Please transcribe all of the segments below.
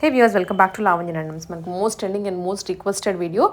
Hey views welcome back to Lavanya నండమ్స్ మనకు most trending and most requested video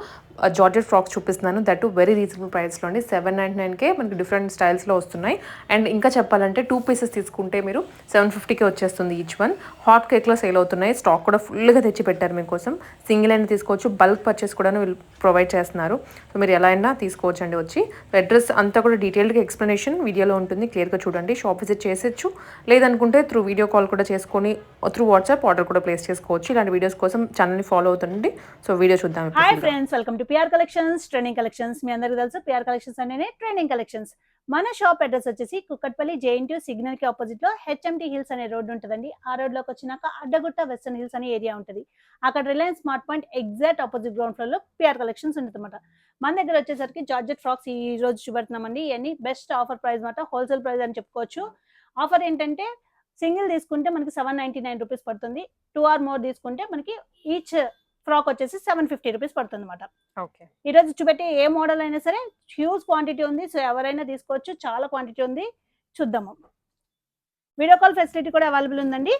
georgette frocks చూపిస్తున్నాను. That very reasonable ప్రైస్లోని seven ninety నైన్కే మనకి different స్టైల్స్లో వస్తున్నాయి. And ఇంకా చెప్పాలంటే టూ పీసెస్ తీసుకుంటే మీరు సెవెన్ ఫిఫ్టీకే వచ్చేస్తుంది ఈచ్ వన్ హాట్ కేక్లో సేల్ అవుతున్నాయి. స్టాక్ కూడా ఫుల్గా తెచ్చి పెట్టారు మీకోసం. సింగిల్ అయినా తీసుకోవచ్చు. బల్క్ పర్చేస్ కూడా వీళ్ళు ప్రొవైడ్ చేస్తున్నారు. సో మీరు ఎలా అయినా తీసుకోవచ్చు అండి వచ్చి అడ్రస్ అంతా కూడా డీటెయిల్డ్గా ఎక్స్ప్లెనేషన్ వీడియోలో ఉంటుంది. క్లియర్గా చూడండి. షాప్ విజిట్ చేసేచ్చు. లేదనుకుంటే త్రూ వీడియో కాల్ కూడా చేసుకొని త్రూ వాట్సాప్ ఆర్డర్ కూడా ప్లేస్ చేసుకోవచ్చు. ఇలాంటి వీడియోస్ కోసం ఛానల్ని ఫాలో అవుతుండండి. సో వీడియో చూద్దాం. Hi friends welcome to PR collections training collections మీ అందరికీ తెలుసు పిఆర్ కలెక్షన్స్ అంటేనే ట్రైనింగ్ కలెక్షన్స్ మన షాప్ అడ్రస్ వచ్చేసి కుక్కట్పల్లి జేఎన్టీ సిగ్నల్కి ఆపోజిట్లో హెచ్ఎంటీ హిల్స్ అనే రోడ్ ఉంటుందండి. ఆ రోడ్లోకి వచ్చినాక అడ్డగుట్ట వెస్టర్న్ హిల్స్ అనే ఏరియా ఉంటుంది. అక్కడ Reliance smart point exact opposite ground ఫ్లోర్లో పిఆర్ కలెక్షన్స్ ఉంటుందన్నమాట. మన దగ్గర వచ్చేసరికి జార్జెట్ ఫ్రాక్స్ ఈ రోజు చూపెడుతున్నామండి. ఇవన్నీ బెస్ట్ ఆఫర్ ప్రైస్ మాట హోల్సేల్ ప్రైస్ అని చెప్పుకోవచ్చు. ఆఫర్ ఏంటంటే సింగిల్ తీసుకుంటే మనకి సెవెన్ నైన్టీ నైన్ రూపీస్ పడుతుంది. టూ ఆర్ మోర్ తీసుకుంటే మనకి ఈచ్ ఫ్రాక్ వచ్చేసి సెవెన్ ఫిఫ్టీ రూపీస్ పడుతుంది అనమాట రోజు చూపెట్టే ఏ మోడల్ అయినా సరే హ్యూజ్ క్వాంటిటీ ఉంది. సో ఎవరైనా తీసుకోవచ్చు. చాలా క్వాంటిటీ ఉంది. చూద్దాము. వీడియో కాల్ ఫెసిలిటీ కూడా అవైలబుల్ ఉందండి.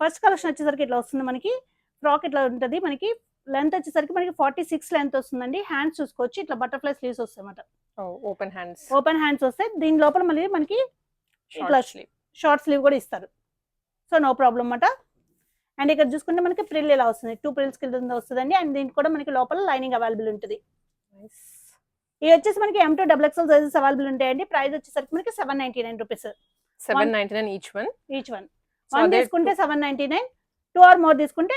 ఫస్ట్ కలెక్షన్ వచ్చేసరికి ఇట్లా వస్తుంది మనకి. ఫ్రాక్ ఇట్లా ఉంటుంది. మనకి లెంత్ వచ్చేసరికి మనకి ఫార్టీ సిక్స్ లెంత్ వస్తుందండి. హ్యాండ్స్ చూసుకోవచ్చు. ఇట్లా బటర్ఫ్లై స్లీవ్స్ వస్తాయి అన్నమాట. Open hands. ఓపెన్ హ్యాండ్స్ వస్తాయి దీని లోపల మళ్ళీ మనకి ఇట్లా షార్ట్ స్లీవ్ కూడా ఇస్తారు. సో నో ప్రాబ్లం అన్నమాట. అండ్ ఇక్కడ చూసుకుంటే మనకి ప్రిల్ ఇలా వస్తుంది. టూ ప్రిల్స్ కింద వస్తుందండి. అండ్ దీనికి కూడా మనకి లోపల లైనింగ్ అవైలబుల్ ఉంటుంది. ఇవి వచ్చేసి మనకి M to double XL sizes available ఉంటాయండి. ప్రైస్ వచ్చేసరికి మనకి seven ninety nine rupees seven ninety nine each one each one one తీసుకుంటే seven ninety nine two or more తీసుకుంటే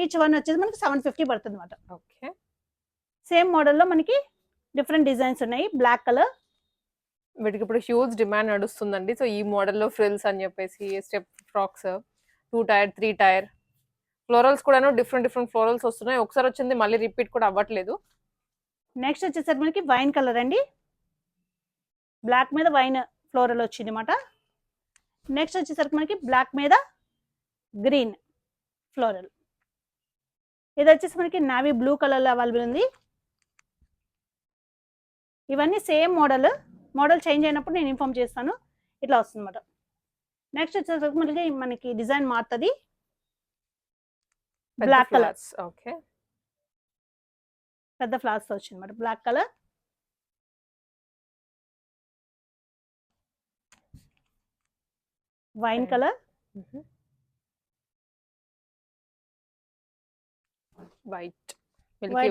ఈచ్ వన్ వచ్చేసి మనకి సెవెన్ ఫిఫ్టీ పడుతుంది అనమాట ఓకే సేమ్ మోడల్లో మనకి డిఫరెంట్ డిజైన్స్ ఉన్నాయి. బ్లాక్ కలర్ వీటికి ఇప్పుడు హ్యూజ్ డిమాండ్ నడుస్తుందండి. సో ఈ మోడల్లో ఫ్రిల్స్ అని చెప్పేసి step frocks two tier three tier. Florals కూడాను డిఫరెంట్ డిఫరెంట్ ఫ్లోరల్స్ వస్తున్నాయి. ఒకసారి వచ్చింది మళ్ళీ రిపీట్ కూడా అవ్వట్లేదు. నెక్స్ట్ వచ్చేసరికి మనకి వైన్ కలర్ అండి. బ్లాక్ మీద వైన్ ఫ్లోరల్ వచ్చింది అనమాట నెక్స్ట్ వచ్చేసరికి మనకి బ్లాక్ మీద గ్రీన్ ఫ్లోరల్. ఇది వచ్చేసి మనకి నావీ బ్లూ కలర్లో అవైలబుల్ ఉంది. ఇవన్నీ సేమ్ మోడల్. మోడల్ చేంజ్ అయినప్పుడు నేను ఇన్ఫామ్ చేస్తాను. ఇట్లా వస్తుంది అనమాట నెక్స్ట్ వచ్చేసరికి మనకి మనకి డిజైన్ మారుతుంది. బ్లాక్ కలర్ ఓకే పెద్ద ఫ్లవర్స్ వచ్చింది అనమాట black colour wine. Colour white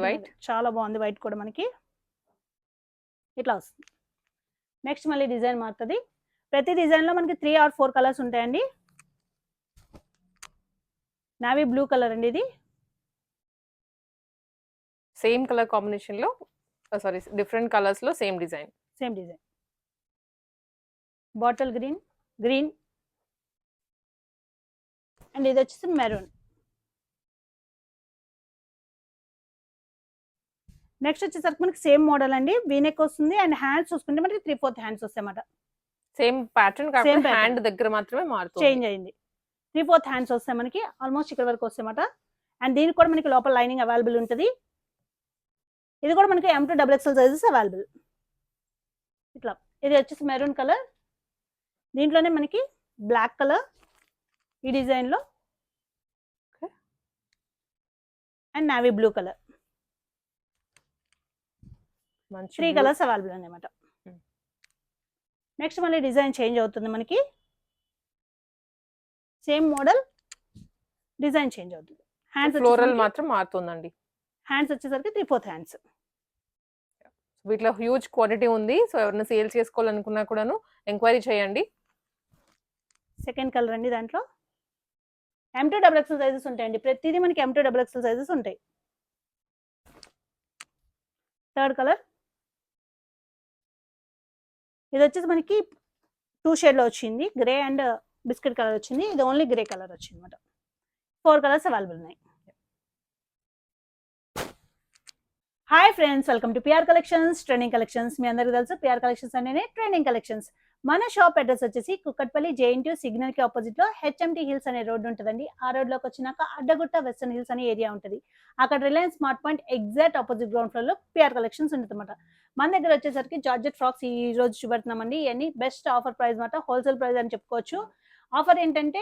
white చాలా బాగుంది వైట్ కూడా మనకి. ఇట్లా వస్తుంది. నెక్స్ట్ మళ్ళీ డిజైన్ మారుతుంది. ప్రతి డిజైన్లో మనకి త్రీ ఆర్ ఫోర్ కలర్స్ ఉంటాయండి. నావీ బ్లూ కలర్ అండి ఇది. సేమ్ కలర్ కాంబినేషన్లో సారీ డిఫరెంట్ కలర్స్లో same design same design bottle green green and ఇది వచ్చేసి మెరూన్ నెక్స్ట్ వచ్చేసరికి మనకి సేమ్ మోడల్ అండి. వీనెక్ వస్తుంది. అండ్ హ్యాండ్స్ చూసుకుంటే మనకి త్రీ ఫోర్త్ హ్యాండ్స్ వస్తాయి అన్నమాట సేమ్ ప్యాటర్న్. హ్యాండ్ దగ్గర మాత్రమే మారుతుంది. చేంజ్ అయింది. త్రీ ఫోర్త్ హ్యాండ్స్ వస్తాయి మనకి ఆల్మోస్ట్ ఇక్కడ వరకు వస్తాయి అన్నమాట అండ్ దీనికి కూడా మనకి లోపల లైనింగ్ అవైలబుల్ ఉంటుంది. ఇది కూడా మనకి M to double XL sizes available ఇట్లా. ఇది వచ్చేసి మెరూన్ కలర్ దీంట్లోనే మనకి బ్లాక్ కలర్ ఈ డిజైన్లో. And navy blue colour three. Colours available అనమాట. నెక్స్ట్ మళ్ళీ డిజైన్ చేంజ్ అవుతుంది మనకి. సేమ్ మోడల్ డిజైన్ చేంజ్ అవుతుంది. హ్యాండ్స్ ఫ్లోరల్ మాత్రం మారుతుందండి. హ్యాండ్స్ వచ్చేసరికి త్రీ ఫోర్త్ హ్యాండ్స్ వీటిలో హ్యూజ్ క్వాంటిటీ ఉంది. సో ఎవరైనా సేల్ చేసుకోవాలనుకున్నా కూడాను ఎంక్వైరీ చేయండి. సెకండ్ కలర్ అండి దాంట్లో. M to double XL sizes ఉంటాయండి. ప్రతిదీ మనకి M to double XL sizes ఉంటాయి. థర్డ్ కలర్ ఇది వచ్చేసి మనకి టూ షేడ్లో వచ్చింది. గ్రే అండ్ బిస్కెట్ కలర్ వచ్చింది. ఇది ఓన్లీ గ్రే కలర్ వచ్చింది అనమాట ఫోర్ కలర్స్ అవైలబుల్ ఉన్నాయి. Hi friends welcome to PR collections training collections మీ అందరికీ తెలుసు పిఆర్ కలెక్షన్స్ అనేనే ట్రైనింగ్ కలెక్షన్స్ మన షాప్ అడ్రస్ వచ్చేసి కుక్కట్పల్లి జేఎన్టీ సిగ్నల్కి ఆపోజిట్లో హెచ్ఎంటి హిల్స్ అనే రోడ్ ఉంటుందండి. ఆ రోడ్లోకి వచ్చినాక అడ్డగుట్ట వెస్టర్న్ హిల్స్ అనే ఏరియా ఉంటుంది. అక్కడ Reliance smart point exact opposite ground ఫ్లోర్లో పిఆర్ కలెక్షన్స్ ఉంటుందన్నమాట. మన దగ్గర వచ్చేసరికి జార్జెట్ ఫ్రాక్స్ ఈ రోజు చూపెడుతున్నామండి. ఇవన్నీ బెస్ట్ ఆఫర్ ప్రైస్ మాట హోల్సేల్ ప్రైస్ అని చెప్పుకోవచ్చు. ఆఫర్ ఏంటంటే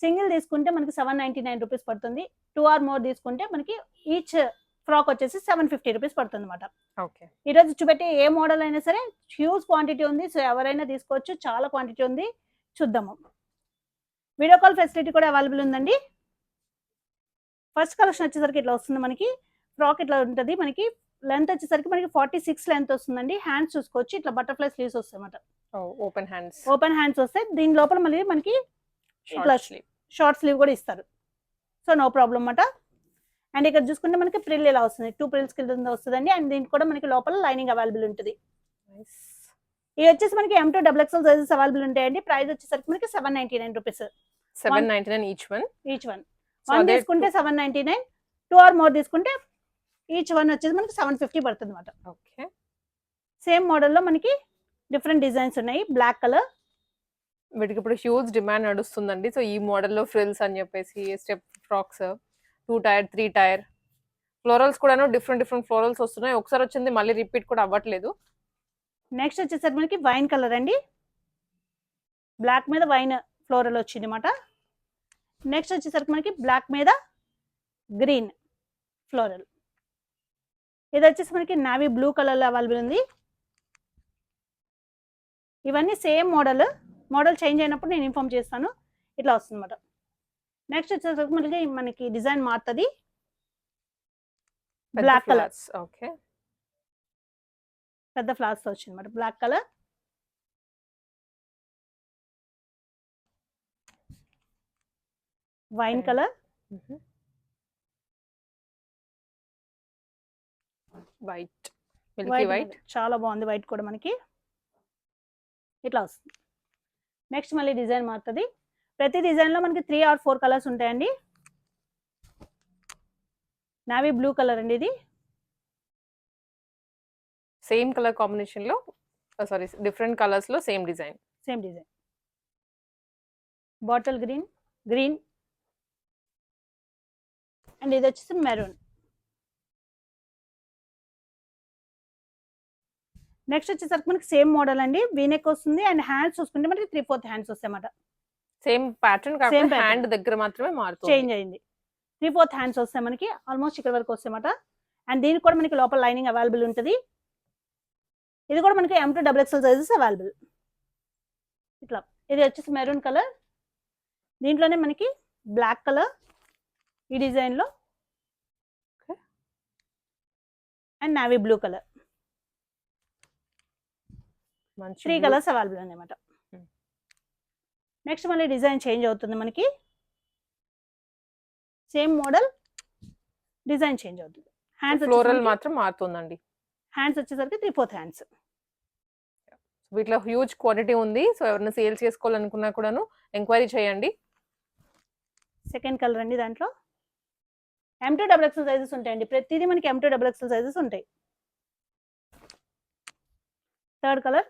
సింగిల్ తీసుకుంటే మనకి సెవెన్ నైన్టీ నైన్ రూపీస్ పడుతుంది. టూ ఆర్ మోర్ తీసుకుంటే మనకి ఈచ్ ఫ్రాక్ వచ్చేసి సెవెన్ ఫిఫ్టీ రూపీస్ పడుతుంది అనమాట ఈరోజు చూపెట్టే ఏ మోడల్ అయినా సరే హ్యూజ్ క్వాంటిటీ ఉంది. సో ఎవరైనా తీసుకోవచ్చు. చాలా క్వాంటిటీ ఉంది. చూద్దాము. వీడియో కాల్ ఫెసిలిటీ కూడా అవైలబుల్ ఉందండి. ఫస్ట్ కలెక్షన్ వచ్చేసరికి ఇట్లా వస్తుంది మనకి. ఫ్రాక్ ఇట్లా ఉంటుంది. మనకి లెంత్ వచ్చేసరికి మనకి ఫార్టీ సిక్స్ లెంత్ వస్తుందండి. హ్యాండ్స్ చూసుకోవచ్చు. ఇట్లా బటర్ఫ్లై స్లీవ్స్ వస్తాయి అన్నమాట. Open hands. ఓపెన్ హ్యాండ్స్ వస్తాయి. దీని లోపల మళ్ళీ మనకి ఇట్లా షార్ట్ స్లీవ్ కూడా ఇస్తారు. సో నో ప్రాబ్లం అన్నమాట. అండ్ ఇక్కడ చూసుకుంటే మనకి ప్రిల్ ఇలా వస్తుంది. టూ ప్రిల్స్ కింద వస్తుందండి. అండ్ దీనికి కూడా మనకి లోపల లైనింగ్ అవైలబుల్ ఉంటుంది. ఇది వచ్చేసి మనకి M to double XL sizes available ఉంటాయండి. ప్రైస్ వచ్చేసరికి మనకి seven ninety nine rupees seven ninety nine each one each one one తీసుకుంటే seven ninety nine two or more తీసుకుంటే ఈచ్ వన్ వచ్చేసి మనకి సెవెన్ ఫిఫ్టీ పడుతుంది అనమాట ఓకే సేమ్ మోడల్లో మనకి డిఫరెంట్ డిజైన్స్ ఉన్నాయి. బ్లాక్ కలర్ వీటికి ఇప్పుడు హ్యూజ్ డిమాండ్ నడుస్తుందండి. సో ఈ మోడల్లో ఫ్రిల్స్ అని చెప్పేసి step frocks two tier three tier. Florals కూడాను డిఫరెంట్ డిఫరెంట్ ఫ్లోరల్స్ వస్తున్నాయి. ఒకసారి వచ్చింది మళ్ళీ రిపీట్ కూడా అవ్వట్లేదు. నెక్స్ట్ వచ్చేసరికి మనకి వైన్ కలర్ అండి. బ్లాక్ మీద వైన్ ఫ్లోరల్ వచ్చింది అనమాట నెక్స్ట్ వచ్చేసరికి మనకి బ్లాక్ మీద గ్రీన్ ఫ్లోరల్. ఇది వచ్చేసి మనకి నావీ బ్లూ కలర్లో అవైలబుల్ ఉంది. ఇవన్నీ సేమ్ మోడల్. మోడల్ చేంజ్ అయినప్పుడు నేను ఇన్ఫామ్ చేస్తాను. ఇట్లా వస్తుంది అనమాట నెక్స్ట్ వచ్చేసరికి మనకి మనకి డిజైన్ మారుతుంది. బ్లాక్ కలర్ ఓకే పెద్ద ఫ్లవర్స్ వచ్చింది అనమాట black colour wine. Colour white white చాలా బాగుంది వైట్ కూడా మనకి. ఇట్లా వస్తుంది. నెక్స్ట్ మళ్ళీ డిజైన్ మారుతుంది. ప్రతి డిజైన్లో మనకి త్రీ ఆర్ ఫోర్ కలర్స్ ఉంటాయండి. నావీ బ్లూ కలర్ అండి ఇది. సేమ్ కలర్ కాంబినేషన్లో సారీ డిఫరెంట్ కలర్స్లో same design same design bottle green green and ఇది వచ్చేసి మెరూన్ నెక్స్ట్ వచ్చేసరికి మనకి సేమ్ మోడల్ అండి. వీనెక్ వస్తుంది. అండ్ హ్యాండ్స్ చూసుకుంటే మనకి త్రీ ఫోర్త్ హ్యాండ్స్ వస్తాయి అన్నమాట సేమ్ ప్యాటర్న్ pattern. హ్యాండ్ దగ్గర మాత్రమే మారుతుంది. చేంజ్ అయింది. త్రీ ఫోర్త్ హ్యాండ్స్ వస్తాయి మనకి ఆల్మోస్ట్ ఇక్కడ వరకు వస్తాయి అన్నమాట అండ్ దీనికి కూడా మనకి లోపల లైనింగ్ అవైలబుల్ ఉంటుంది. ఇది కూడా మనకి M two double XL sizes available ఇట్లా. ఇది వచ్చేసి మెరూన్ కలర్ దీంట్లోనే మనకి బ్లాక్ కలర్ ఈ డిజైన్లో. And navy blue colour three. Colours available అనమాట. నెక్స్ట్ మళ్ళీ డిజైన్ చేంజ్ అవుతుంది మనకి. సేమ్ మోడల్ డిజైన్ చేంజ్ అవుతుంది. హ్యాండ్స్ ఫ్లోరల్ మాత్రం మారుతుందండి. హ్యాండ్స్ వచ్చేసరికి త్రీ ఫోర్త్ హ్యాండ్స్ వీటిలో హ్యూజ్ క్వాంటిటీ ఉంది. సో ఎవరైనా సేల్ చేసుకోవాలనుకున్నా కూడాను ఎంక్వైరీ చేయండి. సెకండ్ కలర్ అండి దాంట్లో. M two double XL sizes ఉంటాయండి. ప్రతిదీ మనకి M two double XL sizes ఉంటాయి. థర్డ్ కలర్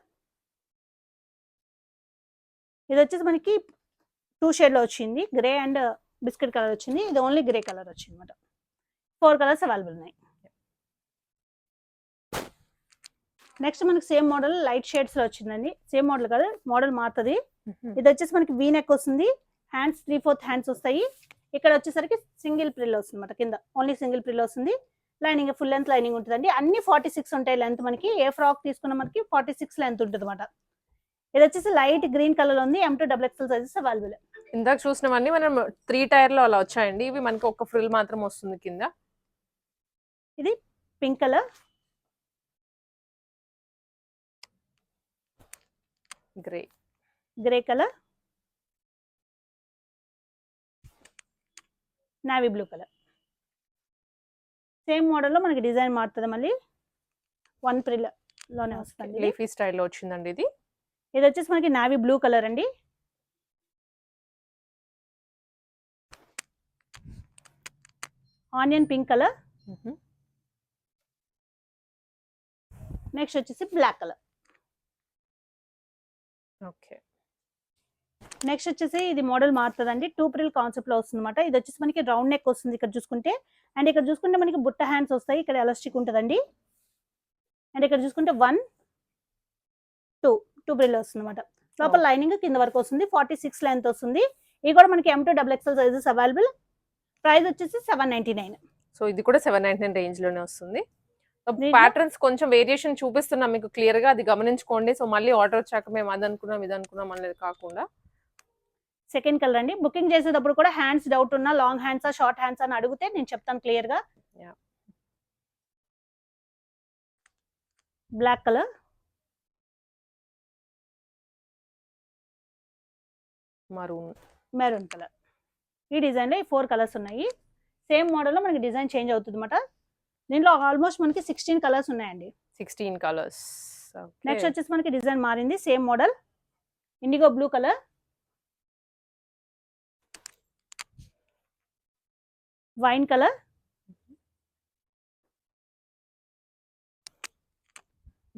ఇది వచ్చేసి మనకి టూ షేడ్లో వచ్చింది. గ్రే అండ్ బిస్కెట్ కలర్ వచ్చింది. ఇది ఓన్లీ గ్రే కలర్ వచ్చింది అనమాట ఫోర్ కలర్స్ అవైలబుల్ ఉన్నాయి. నెక్స్ట్ మనకి సేమ్ మోడల్ లైట్ షేడ్స్లో వచ్చిందండి. సేమ్ మోడల్ కాదు మోడల్ మారుతుంది. ఇది వచ్చేసి మనకి వీ నెక్ వస్తుంది. హ్యాండ్స్ త్రీ ఫోర్త్ హ్యాండ్స్ వస్తాయి. ఇక్కడ వచ్చేసరికి సింగిల్ ప్రిల్ వస్తుంది అనమాట కింద. ఓన్లీ సింగిల్ ప్రిల్ వస్తుంది. లైనింగ్ ఫుల్ లెంత్ లైనింగ్ ఉంటుందండి. అన్ని ఫార్టీ సిక్స్ ఉంటాయి లెంత్ మనకి. ఏ ఫ్రాక్ తీసుకున్న మనకి ఫార్టీ సిక్స్ లెంత్ ఉంటుంది అనమాట ఇది వచ్చేసి లైట్ గ్రీన్ కలర్ ఉంది M two double XL sizes available ఇందాక చూసినవన్నీ మనం త్రీ టైర్లో అలా వచ్చాయండి. ఇవి మనకి ఒక ఫ్రిల్ మాత్రం వస్తుంది కింద. Pink colour grey grey colour navy blue colour same మోడల్లో మనకి డిజైన్ మారుతుంది మళ్ళీ. వన్ ప్రిల్లోనే వస్తుంది ఇది. లీఫీ స్టైల్లో వచ్చిందండి ఇది. ఇది వచ్చేసి మనకి నావీ బ్లూ కలర్ అండి. ఆనియన్ పింక్ కలర్ నెక్స్ట్ వచ్చేసి బ్లాక్ కలర్ ఓకే. నెక్స్ట్ వచ్చేసి ఇది మోడల్ మారుతుందండి. టూ ప్రిల్ కాన్సెప్ట్లో వస్తుంది అనమాట ఇది వచ్చేసి మనకి రౌండ్ నెక్ వస్తుంది ఇక్కడ చూసుకుంటే. అండ్ ఇక్కడ చూసుకుంటే మనకి బుట్ట హ్యాండ్స్ వస్తాయి. ఇక్కడ ఎలాస్టిక్ ఉంటుందండి. అండ్ ఇక్కడ చూసుకుంటే వన్ టూ టూ ప్రిల్ వస్తుంది అనమాట లోపల లైనింగ్ కింద వరకు వస్తుంది ఫార్టీ సిక్స్ లెంత్ వస్తుంది. ఇవి కూడా మనకి M two double XL sizes available price వచ్చేసి సెవెన్ నైన్టీ నైన్. సో ఇది కూడా సెవెన్ నైన్టీ నైన్ రేంజ్లోనే వస్తుంది. ప్యాటర్న్స్ కొంచెం వేరియేషన్ చూపిస్తున్నాం మీకు క్లియర్గా అది గమనించుకోండి. సో మళ్ళీ ఆర్డర్ వచ్చాక మేము అది అనుకున్నాం ఇది అనుకున్నాం అనేది కాకుండా. సెకండ్ కలర్ అండి. బుకింగ్ చేసేటప్పుడు కూడా హ్యాండ్స్ డౌట్ ఉన్నా లాంగ్ హ్యాండ్స్ షార్ట్ హ్యాండ్స్ అని అడిగితే నేను చెప్తాను క్లియర్గా. Black colour maroon maroon colour ఈ డిజైన్లో ఈ ఫోర్ కలర్స్ ఉన్నాయి. సేమ్ మోడల్లో మనకి డిజైన్ చేంజ్ అవుతుంది అనమాట దీంట్లో ఆల్మోస్ట్ మనకి సిక్స్టీన్ కలర్స్ ఉన్నాయండి. సిక్స్టీన్ కలర్స్ నెక్స్ట్ వచ్చేసి మనకి డిజైన్ మారింది. Same model indigo blue colour wine colour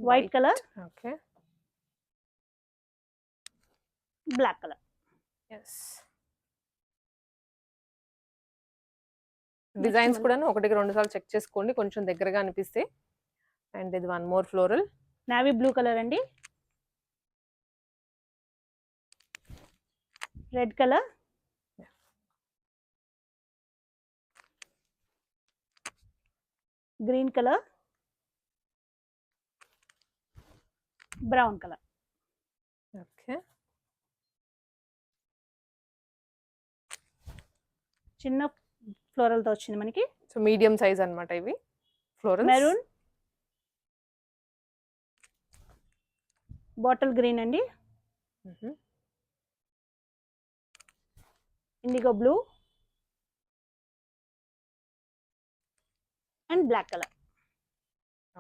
white colour okay black colour yes designs కూడా ఒకటికి రెండు సార్లు చెక్ చేసుకోండి. కొంచెం దగ్గరగా అనిపిస్తే. అండ్ ఇది one more floral. Navy blue colour అండి. Red colour green colour brown colour okay చిన్న ఫ్లోరల్తో వచ్చింది మనకి. సో మీడియం సైజ్ అన్నమాట ఇవి. ఫ్లోరల్ మెరూన్ బాటిల్ గ్రీన్ అండి. Indigo blue and black colour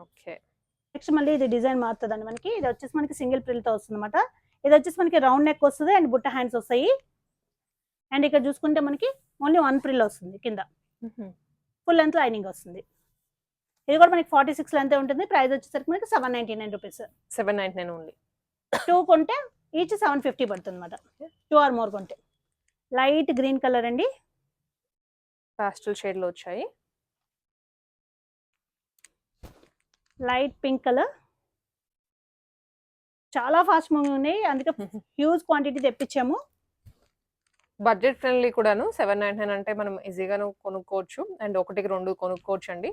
okay next మళ్ళీ ఇది డిజైన్ మారుతుందండి మనకి. ఇది వచ్చేసి మనకి సింగిల్ ప్రిల్తో వస్తుంది అనమాట ఇది వచ్చేసి మనకి రౌండ్ నెక్ వస్తుంది అండ్ బుట్ట హ్యాండ్స్ వస్తాయి. అండ్ ఇక్కడ చూసుకుంటే మనకి ఓన్లీ వన్ ప్రిల్ వస్తుంది కింద. ఫుల్ లెంత్ లైనింగ్ వస్తుంది. ఇది కూడా మనకి ఫార్టీ సిక్స్ లెంత్ ఉంటుంది. ప్రైస్ వచ్చేసరికి మనకి seven ninety nine rupees. Seven ninety nine only. Two కొంటే ఈచ్ సెవెన్ ఫిఫ్టీ పడుతుంది అనమాట టూ ఆర్ మోర్ కొంటే. లైట్ గ్రీన్ కలర్ అండి. పాస్టల్ షేడ్లో వచ్చాయి. Light pink colour. చాలా ఫాస్ట్ మూవింగ్ ఉన్నాయి. అందుకే హ్యూజ్ క్వాంటిటీ తెప్పించాము. బడ్జెట్ ఫ్రెండ్లీ కూడాను సెవెన్ నైన్టీ నైన్ అంటే మనం ఈజీగాను కొనుక్కోవచ్చు. అండ్ ఒకటికి రెండు కొనుక్కోవచ్చు అండి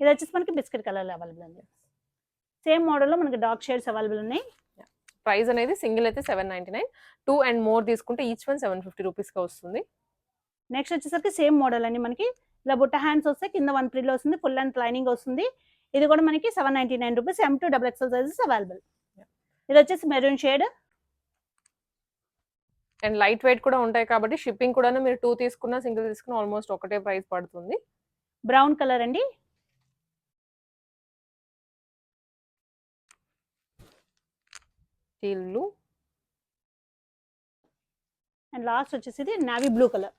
ఇది వచ్చేసి మనకి బిస్కెట్ కలర్ అవైలబుల్ ఉంది సేమ్ మోడల్లో మనకి డార్క్ షేడ్స్ అవైలబుల్ ఉన్నాయి. ప్రైస్ అనేది సింగిల్ అయితే seven ninety nine. Two and more తీసుకుంటే ఈచ్ వన్ సెవెన్ ఫిఫ్టీ రూపీస్గా వస్తుంది. నెక్స్ట్ వచ్చేసరికి సేమ్ మోడల్ అండి మనకి. ఇలా బుట్ట హ్యాండ్స్ వస్తే కింద వన్ ప్రిల్ వస్తుంది ఫుల్ అండ్ లైనింగ్ వస్తుంది. ఇది కూడా మనకి seven ninety nine rupees M two double XL sizes available ఇది వచ్చేసి maroon shade. And light weight కూడా ఉంటాయి కాబట్టి షిప్పింగ్ కూడా మీరు టూ తీసుకున్నా సింగిల్ తీసుకున్నా ఆల్మోస్ట్ ఒకటే ప్రైస్ పడుతుంది. బ్రౌన్ కలర్ అండి. Steel blue. అండ్ లాస్ట్ వచ్చేసి నావీ బ్లూ కలర్.